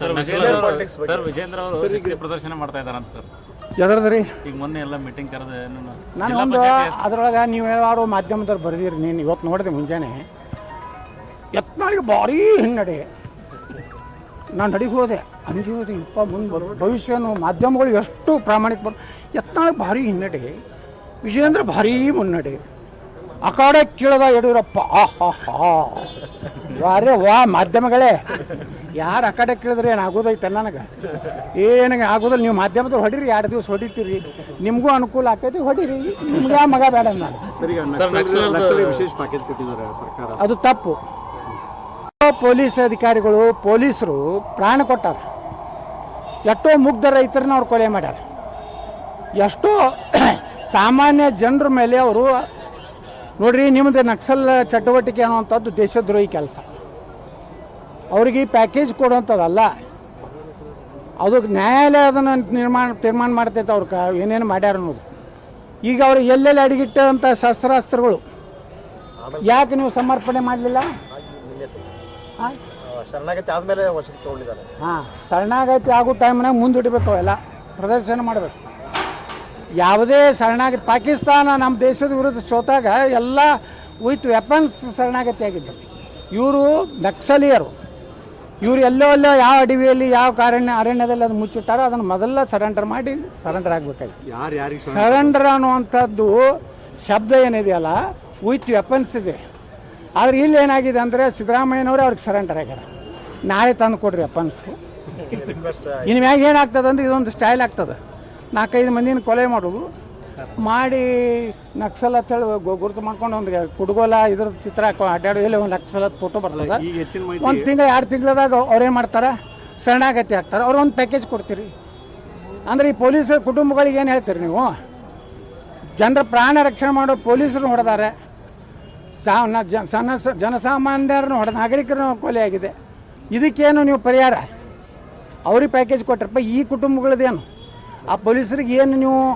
Sir Vijendra ಅವರು sir Vijendra ಅವರು ಶಕ್ತಿ ಪ್ರದರ್ಶನ ಮಾಡ್ತಾ ಇದಾರಂತ ಸರ್. ಎದ್ರದ್ರಿ ಈಗ ಮೊನ್ನೆ ಎಲ್ಲ ಮೀಟಿಂಗ್ ಕರೆದ ನಾನು ಒಂದು ಅದ್ರೊಳಗೆ ನೀವು ಯಾರು ಮಾಧ್ಯಮದವ್ರು ಬರೆದಿರಿ ನೀನು ಇವತ್ತು ನೋಡಿದೆ ಮುಂಜಾನೆ. ಎತ್ನಾಳಿಗೆ ಭಾರೀ ಹಿನ್ನಡೆ. ನಾನು ನಡಿಗೆ ಹೋದೆ ಅಂಜಿ ಹೋದೆ ಇಪ್ಪ ಮುಂದೆ ಭವಿಷ್ಯನು ಮಾಧ್ಯಮಗಳು ಎಷ್ಟು ಪ್ರಾಮಾಣಿಕ ಬರ್ ಯತ್ನಾಳಿಗೆ ಭಾರಿ ಹಿನ್ನಡೆ. ವಿಜಯೇಂದ್ರ ಭಾರೀ ಮುನ್ನಡೆ. ಆ ಕಡೆ ಕೇಳದ ಯಡಿಯೂರಪ್ಪ ಆ ಹಾ ಹಾ ವಾರೇ ವಾ ಮಾಧ್ಯಮಗಳೇ. ಯಾರು ಆ ಕಡೆ ಕೇಳಿದ್ರೆ ಏನು ಆಗೋದೈತೆ ನನಗೆ? ಏನಾಗ ಆಗೋದಿಲ್ಲ ನೀವು ಮಾಧ್ಯಮದವ್ರು ಹೊಡಿರಿ ಎರಡು ದಿವಸ ಹೊಡಿತೀರಿ. ನಿಮಗೂ ಅನುಕೂಲ ಆಗ್ತೈತಿ ಹೊಡಿರಿ. ನಿಮ್ಗೆ ಯಾವ ಮಗ ಬೇಡ ನಾನು. ಸರ್ ನಕ್ಸಲ್ ವಿಶೇಷ ಪ್ಯಾಕೇಜ್ ಕೊಟ್ಟಿದ್ದಾರೆ ಸರ್ಕಾರ. ಅದು ತಪ್ಪು. ಪೊಲೀಸ್ ಅಧಿಕಾರಿಗಳು ಪೊಲೀಸರು ಪ್ರಾಣ ಕೊಟ್ಟಾರ. ಎಷ್ಟೋ ಮುಗ್ಧ ರೈತರನ್ನ ಅವ್ರು ಕೊಲೆ ಮಾಡ್ಯಾರ. ಎಷ್ಟೋ ಸಾಮಾನ್ಯ ಜನರ ಮೇಲೆ ಅವರು ನೋಡ್ರಿ ನಿಮ್ಮದು ನಕ್ಸಲ್ ಚಟುವಟಿಕೆ ಅನ್ನುವಂಥದ್ದು ದೇಶದ್ರೋಹಿ ಕೆಲಸ. ಅವ್ರಿಗೆ ಈ ಪ್ಯಾಕೇಜ್ ಕೊಡುವಂಥದ್ದಲ್ಲ ಅದಕ್ಕೆ ನ್ಯಾಯಾಲಯ ಅದನ್ನು ನಿರ್ಮಾಣ ತೀರ್ಮಾನ ಮಾಡ್ತೈತೆ ಅವ್ರು ಕ ಏನೇನು ಮಾಡ್ಯಾರ ಅನ್ನೋದು. ಈಗ ಅವ್ರು ಎಲ್ಲೆಲ್ಲಿ ಅಡಗಿಟ್ಟಂಥ ಶಸ್ತ್ರಾಸ್ತ್ರಗಳು? ಯಾಕೆ ನೀವು ಸಮರ್ಪಣೆ ಮಾಡಲಿಲ್ಲ? ಹಾಂ ಶರಣಾಗತಿ ಆದಮೇಲೆ ಹಾಂ ಶರಣಾಗತಿ ಆಗೋ ಟೈಮ್ನಾಗ ಮುಂದೂಡಬೇಕು ಅವೆಲ್ಲ. ಪ್ರದರ್ಶನ ಮಾಡಬೇಕು. ಯಾವುದೇ ಶರಣಾಗತಿ ಪಾಕಿಸ್ತಾನ ನಮ್ಮ ದೇಶದ ವಿರುದ್ಧ ಸೋತಾಗ ಎಲ್ಲ ವಿತ್ ವೆಪನ್ಸ್ ಶರಣಾಗತಿ ಆಗಿದ್ದರು ಇವರು ನಕ್ಸಲೀಯರು. ಇವರು ಎಲ್ಲೋ ಎಲ್ಲೋ ಯಾವ ಅಡವಿಯಲ್ಲಿ ಯಾವ ಕಾರಣ್ಯ ಅರಣ್ಯದಲ್ಲಿ ಅದು ಮುಚ್ಚಿಟ್ಟಾರೋ ಅದನ್ನು ಮೊದಲ ಸರೆಂಡರ್ ಮಾಡಿ ಸರೆಂಡರ್ ಆಗಬೇಕಾಗಿತ್ತು ಯಾರು ಯಾರಿಗೆ ಸರೆಂಡರ್ ಅನ್ನುವಂಥದ್ದು ಶಬ್ದ ಏನಿದೆಯಲ್ಲ ವಿತ್ ವೆಪನ್ಸ್ ಇದೆ. ಆದರೆ ಇಲ್ಲಿ ಏನಾಗಿದೆ ಅಂದರೆ ಸಿದ್ದರಾಮಯ್ಯನವರು ಅವ್ರಿಗೆ ಸರೆಂಡರ್ ಆಗ್ಯಾರ. ನಾಳೆ ತಂದು ಕೊಡ್ರಿ ವೆಪನ್ಸು ಇನ್ನು ಮ್ಯಾಗ ಏನಾಗ್ತದೆ ಅಂದ್ರೆ ಇದೊಂದು ಸ್ಟೈಲ್ ಆಗ್ತದೆ. ನಾಲ್ಕೈದು ಮಂದಿನ ಕೊಲೆ ಮಾಡೋದು. ಮಾಡಿ ನಕ್ಸಲ್ ಅಂತೇಳಿ ಗು- ಗುರುತು ಮಾಡ್ಕೊಂಡು ಒಂದು ಕುಡುಗೋಲ ಇದ್ರ ಚಿತ್ರ ಹಾಕೊ ಅಡ್ಡಾಡೋ ಇಲ್ಲಿ ಒಂದು ನಕ್ಸಲತ್ ಫೋಟೋ ಬರ್ತದೆ. ಈಗ ಹೆಚ್ಚಿನ ಮಾಹಿತಿ ಒಂದು ತಿಂಗಳು ಎರಡು ತಿಂಗಳದಾಗ ಅವ್ರೇನು ಮಾಡ್ತಾರೆ? ಶರಣಾಗತಿ ಆಗ್ತಾರೆ ಅವ್ರು ಒಂದು ಪ್ಯಾಕೇಜ್ ಕೊಡ್ತೀರಿ. ಅಂದರೆ ಈ ಪೊಲೀಸರ ಕುಟುಂಬಗಳಿಗೆ ಏನು ಹೇಳ್ತೀರಿ ನೀವು? ಜನರ ಪ್ರಾಣ ರಕ್ಷಣೆ ಮಾಡೋ ಪೊಲೀಸರು ಹೊಡೆದಾರೆ. ಸಾ ನ- ಜ- ಸಣ್ಣ ಸ- ಜನಸಾಮಾನ್ಯರನ್ನು ಹೊಡೆದ ನಾಗರಿಕರನ್ನು ಕೊಲೆ ಆಗಿದೆ. ಇದಕ್ಕೇನು ನೀವು ಪರಿಹಾರ? ಅವ್ರಿಗೆ ಪ್ಯಾಕೇಜ್ ಕೊಟ್ಟರಪ್ಪ. ಈ ಕುಟುಂಬಗಳದ್ದೇನು ಆ ಪೊಲೀಸರಿಗೆ ಏನು ನೀವು